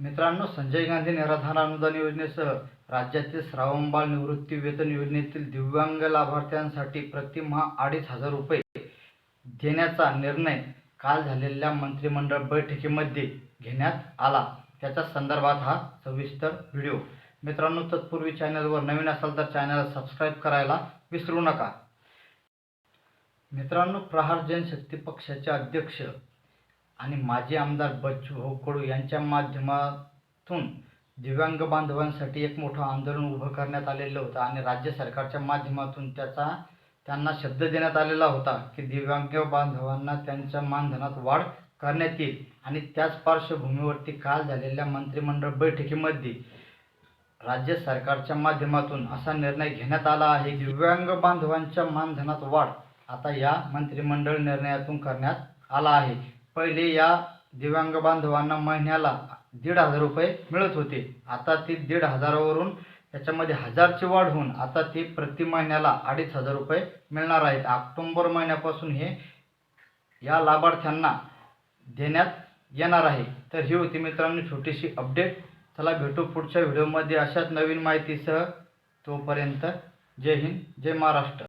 मित्रांनो संजय गांधी निराधार अनुदान योजनेसह राज्यातील श्रावणबाळ निवृत्ती वेतन योजनेतील दिव्यांग लाभार्थ्यांसाठी प्रतिमाह अडीच हजार रुपये देण्याचा निर्णय काल झालेल्या मंत्रिमंडळ बैठकीमध्ये घेण्यात आला. त्याच्या संदर्भात हा सविस्तर व्हिडिओ. मित्रांनो तत्पूर्वी चॅनलवर नवीन असाल तर चॅनलला सबस्क्राईब करायला विसरू नका. मित्रांनो प्रहार जनशक्ती पक्षाचे अध्यक्ष आणि माजी आमदार बच्चू भाऊ कडू यांच्या माध्यमातून दिव्यांग बांधवांसाठी एक मोठं आंदोलन उभं करण्यात आलेलं होतं आणि राज्य सरकारच्या माध्यमातून त्याचा त्यांना शब्द देण्यात आलेला होता की दिव्यांग बांधवांना त्यांच्या मानधनात वाढ करण्यात येईल. आणि त्याच पार्श्वभूमीवरती काल झालेल्या मंत्रिमंडळ बैठकीमध्ये राज्य सरकारच्या माध्यमातून असा निर्णय घेण्यात आला आहे. दिव्यांग बांधवांच्या मानधनात वाढ आता या मंत्रिमंडळ निर्णयातून करण्यात आला आहे. पहिले या दिव्यांग बांधवांना महिन्याला दीड हजार रुपये मिळत होते. आता ती दीड हजारावरून त्याच्यामध्ये हजारची वाढ होऊन आता ती प्रति महिन्याला अडीच हजार रुपये मिळणार आहेत. ऑक्टोंबर महिन्यापासून हे या लाभार्थ्यांना देण्यात येणार आहे. तर ही होती मित्रांनो छोटीशी अपडेट चला भेटू पुढच्या व्हिडिओमध्ये अशाच नवीन माहितीसह तोपर्यंत जय हिंद जय महाराष्ट्र.